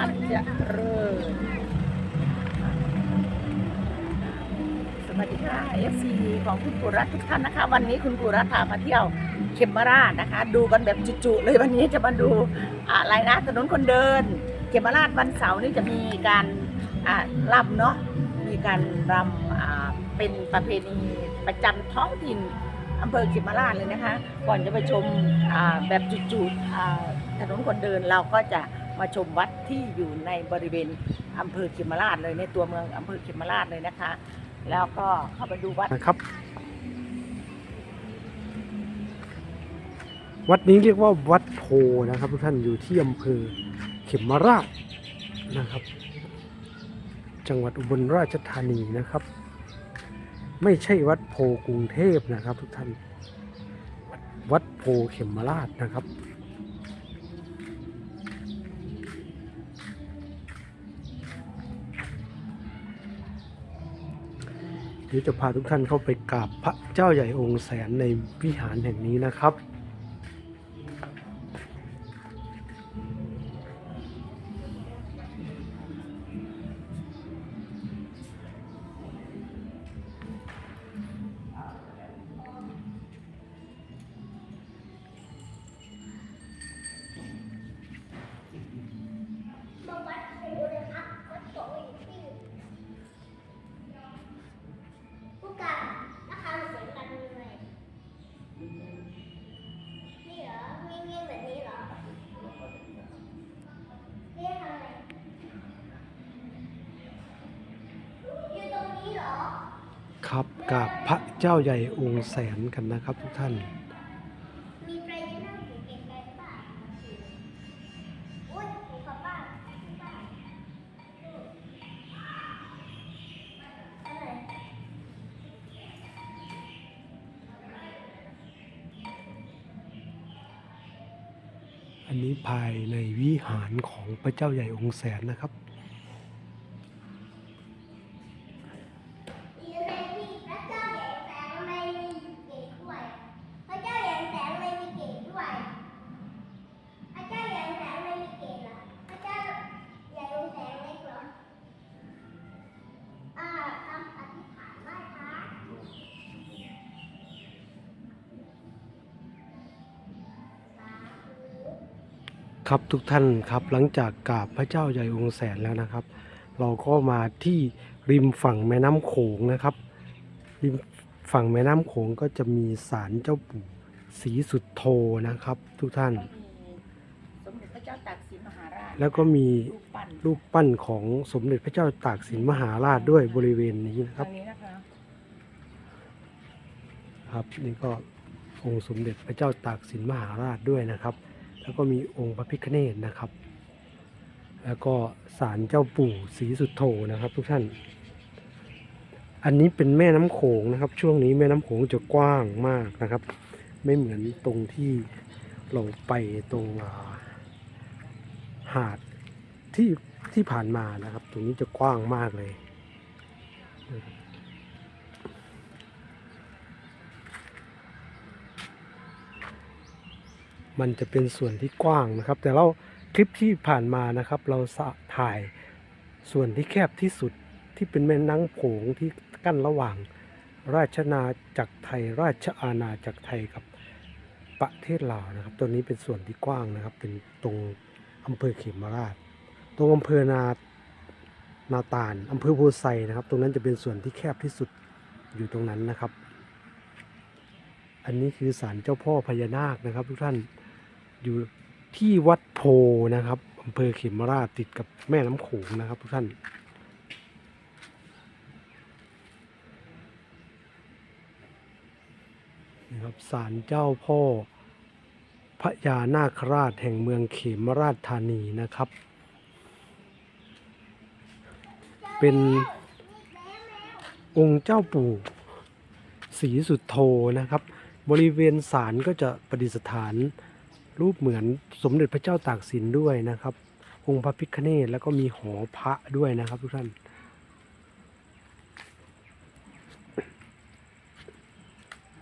าชเจริญสวัสดีค่ะ FC ของคุณกุรัตทุกท่านนะคะ วันนี้คุณกุรัตพามาเที่ยวเขมราชนะคะ ดูกันแบบจุๆเลยวันนี้จะมาดูอะไรนะถนนคนเดิน เขมราชวันเสาร์นี่จะมีการรำเนาะมีการรำเป็นประเพณีประจำท้องถิ่นอำเภอเขมราชเลยนะคะ ก่อนจะไปชมแบบจุๆถนนคนเดินเราก็จะ มาชมวัดที่อยู่ในบริเวณอำเภอเขมราชเลยในตัวเมืองอำเภอเขมราชเลยนะคะ แล้วก็เข้าไปดูวัดนะครับ วัดนี้เรียกว่าวัดโพนะครับ ทุกท่านอยู่ที่อำเภอเขมราชนะครับ จังหวัดอุบลราชธานีนะครับ ไม่ใช่วัดโพกรุงเทพนะครับ ทุกท่าน วัดโพเขมราชนะครับ เดี๋ยวจะพาทุกท่านเข้าไปกราบพระเจ้าใหญ่องค์แสนในวิหารแห่งนี้นะครับ ครับกราบพระเจ้าใหญ่องค์แสนกันนะครับทุกท่าน อันนี้ภายในวิหารของพระเจ้าใหญ่องค์แสนนะครับ ครับทุกท่านครับหลังจากกราบพระเจ้าใหญ่องค์แสนแล้วนะครับ เราก็มาที่ริมฝั่งแม่น้ำโขงนะครับ ริมฝั่งแม่น้ำโขงก็จะมีศาลเจ้าปู่ศรีสุดโทนะครับ ทุกท่าน สมเด็จพระเจ้าตากสินมหาราชแล้วก็มีรูปปั้นรูปปั้นของสมเด็จพระเจ้าตากสินมหาราชด้วยบริเวณนี้นะคทารับงนี้นะคะครับนี่ก็องค์สมเด็จพระเจ้าตากสินมหาราชด้วยนะครับ แล้วก็มีองค์พระพิฆเนศนะครับ แล้วก็ศาลเจ้าปู่ศรีสุดโธนะครับ ทุกท่าน อันนี้เป็นแม่น้ำโขงนะครับ ช่วงนี้แม่น้ำโขงจะกว้างมากนะครับ ไม่เหมือนตรงที่เราไปตรงาหาดที่ที่ผ่านมานะครับ ตรงนี้จะกว้างมากเลย มันจะเป็นส่วนที่กว้างนะครับ แต่เราคลิปที่ผ่านมานะครับ เราถ่ายส่วนที่แคบที่สุดที่เป็นแม่น้ำโขงที่กั้นระหว่างราชนาจักรไทย ราชอาณาจักรไทยกับประเทศลาวนะครับ ตัวนี้เป็นส่วนที่กว้างนะครับ เป็นตรงอำเภอเขมราช ตรงอำเภอนานาตาลอำเภอโพไซนะครับ ตรงนั้นจะเป็นส่วนที่แคบที่สุดอยู่ตรงนั้นนะครับ อันนี้คือศาลเจ้าพ่อพญานาคนะครับ ทุกท่าน อยู่ที่วัดโพนะครับอำเภอเขมราชติดกับแม่น้ำโขงนะครับ ทุกท่าน นะครับศาลเจ้าพ่อพระยานาคราชแห่งเมืองเขมราชธานีนะครับ เป็นองค์เจ้าปู่ศรีสุดโทนะครับ บริเวณศาลก็จะประดิษฐาน รูปเหมือนสมเด็จพระเจ้าตากสินด้วยนะครับ องค์พระพิฆเนศแล้วก็มีหอพระด้วยนะครับทุกท่าน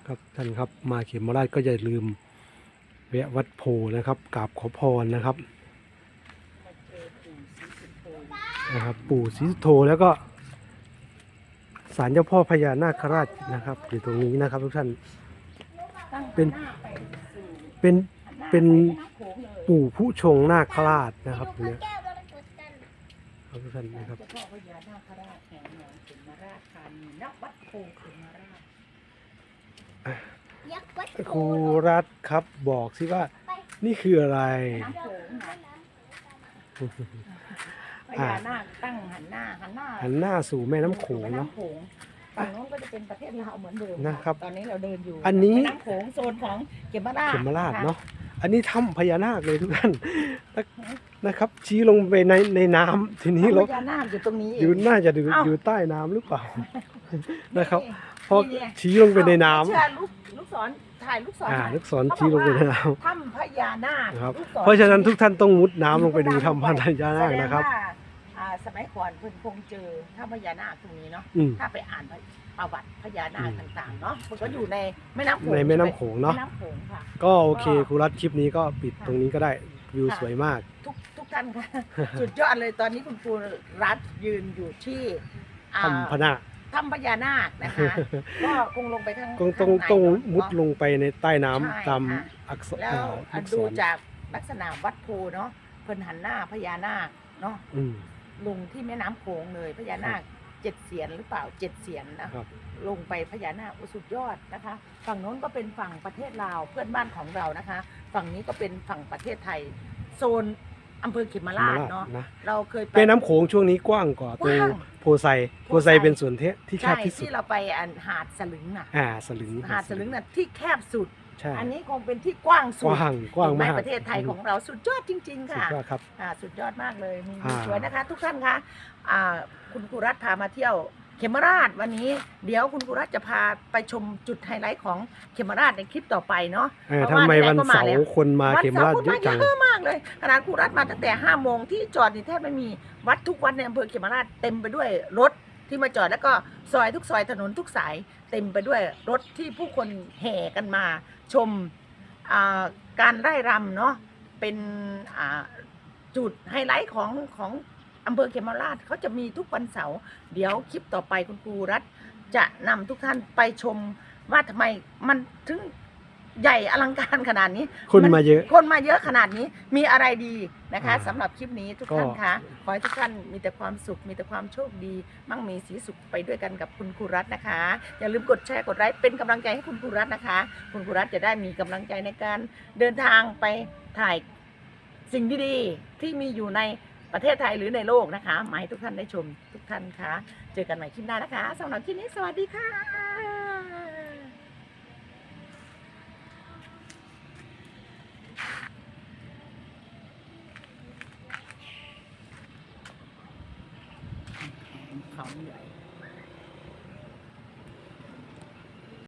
ครับท่านครับมาเขมราชก็อย่าลืมแวะวัดโพนะครับกราบขอพรนะครับนะครับ ปู่ศรีสุโธแล้วก็ศาลเจ้าพ่อพญานาคราชนะครับอยู่ตรงนี้นะครับทุกท่านเป็นเป็น เป็นไแม่ำโขงเลยปู่ผู้ชงนาคราชนะครับพระเนี่ยแก้วมรกตกันครับทุกท่านนะครับเจ้าพ่อพญานาคราชแห่งเมืองเขมราชธานีณวัดโพเขมราชยักษ์วัดครูรัฐครับบอกสิว่า นี่คืออะไรน้ำโขงนะพญานาคตั้งหันหน้าหันหน้าหันหน้าสู่แม่น้ำโขงแม่เนาะน้ำโขงฝั่งโน้นก็จะเป็นประเทศลาวเหมือนเดิมนะครับตอนนี้เราเดินอยู่อันนี้ แม่น้ำโขงโซนของเขมราชเขมราชคเนาะอั นนี้ถ้ำพญานาคเลยทุกท่านนะครับ ชี้ลงไปในในน้ำทีนี้เราพญานาคอยู่ตรงนี้เองอยู่น่าจะอยู่เอ้า อยู่ใต้น้ำหรือเปล่า นะครับนี่พอนี่ชี้ลงไปในน้ำเชื่อลูกลูกศรถ่ายลูกศรอ่าถ่ายลูกศรชี้ลงไปในน้ถ้ำพญานาคำครับ ลูกศรเพราะฉะนั้นทุกท่านต้องมุดน้ำลงไปดูถ้ำพญานาคนะครับ แสดงว่าอ่า สมัยก่อนเพิ่นคงเจอถ้ำพญานาคตรงนี้เนาะอืม ถ้าไปอ่านประวัติพญานาคอืมต่างๆเนาะมันก็อยู่ในแม่น้ำโขงในแม่น้ำโขงเนาะ แม่น้ำโขงค่ะ ก็โอเคครูรัฐคลิปนี้ก็ปิดตรงนี้ก็ได้วิวค่ะสวยมาก ทุกทุกท่านค่ะ สุดยอดเลยตอนนี้คุณครูรัฐยืนอยู่ที่อ่าถ้ำพญาถ้ำพญานาคนะคะ ก็คงลงไปทางต้องต้องข้าในต้องเนะมุดลงไปในใต้น้ำใช่ตามค่ะ อักษรแล้วอ่าลูกศดูรจากลักษณะวัดโพเนาะเพิ่นหันหน้าพญานาคเนาะอืม ลงที่แม่น้ำโขงเลยพญานาคเจ็ดเสียนหรือเปล่าเจ็ดเสียนนะครับลงไปพญานาคโอ้สุดยอดนะคะ ฝั่งโน้นก็เป็นฝั่งประเทศลาวเพื่อนบ้านของเรานะคะ ฝั่งนี้ก็เป็นฝั่งประเทศไทย โซนอำเภอเขมราชเนาะนะ เราเคยไป แม่น้ำโขงช่วงนี้กว้างกว่าตรงกว้างโพไซโพไซเป็นส่วนที่ที่แคใช่บที่สุดที่เราไปอันหาดสลึงน่ะ อ่าสลึงหาดสลึงน่ะที่แคบสุด ใช่ อันนี้คงเป็นที่กว้างกสุดว้างกว้างในมากประเทศไทยของเราสุดยอดจริง ๆ สุดค่ะยอดครับ อ่าสุดยอดมากเลยมีอ่า สวยนะคะ ทุกท่านคะอ่าคุณครูรัฐพามาเที่ยวเขมราชวันนี้เดี๋ยวคุณครูรัฐจะพาไปชมจุดไฮไลท์ของเขมราชในคลิปต่อไปเนาะ เออเพราะทำไมว่าวันไหนๆก็มาเสาแล้ว ร์คนมาวันเข็มเสาราร์ชคนเยมาอะเยจังอะมากเลยขนาดครูรัฐมาตั้งแต่ห้าโมงที่จอดนี่แทบไม่มีวัดทุกวันในอำเภอเขมราชเต็มไปด้วยรถ ที่มาจอดแล้วก็ซอยทุกซอยถนนทุกสายเต็มไปด้วยรถที่ผู้คนแห่กันมาชมาการไร่รำเนาะเป็นจุดไฮไลท์ของของอำเภอเขมราชเขาจะมีทุกวันเสาร์เดี๋ยวคลิปต่อไปคุณครูรัฐจะนำทุกท่านไปชมว่าทำไมมันถึง ใหญ่อลังการขนาดนี้คนมาเยอะ คนมาเยอะขนาดนี้มีอะไรดีนะคะอ่าสำหรับคลิปนี้ทุกก็ท่านคะขอให้ทุกท่านมีแต่ความสุข มีแต่ความโชคดี มั่งมีสีสุขไปด้วยกันกับคุณครูรัตน์นะคะ อย่าลืมกดแชร์กดไลค์เป็นกำลังใจให้คุณครูรัตน์นะคะ คุณครูรัตน์จะได้มีกำลังใจในการเดินทางไปถ่ายสิ่งดีๆที่มีอยู่ในประเทศไทยหรือในโลกนะคะมาให้ทุกท่านได้ชมทุกท่านคะเจอกันใหม่คลิปหน้านะคะสำหรับคลิปนี้สวัสดีค่ะ เขาใหญ่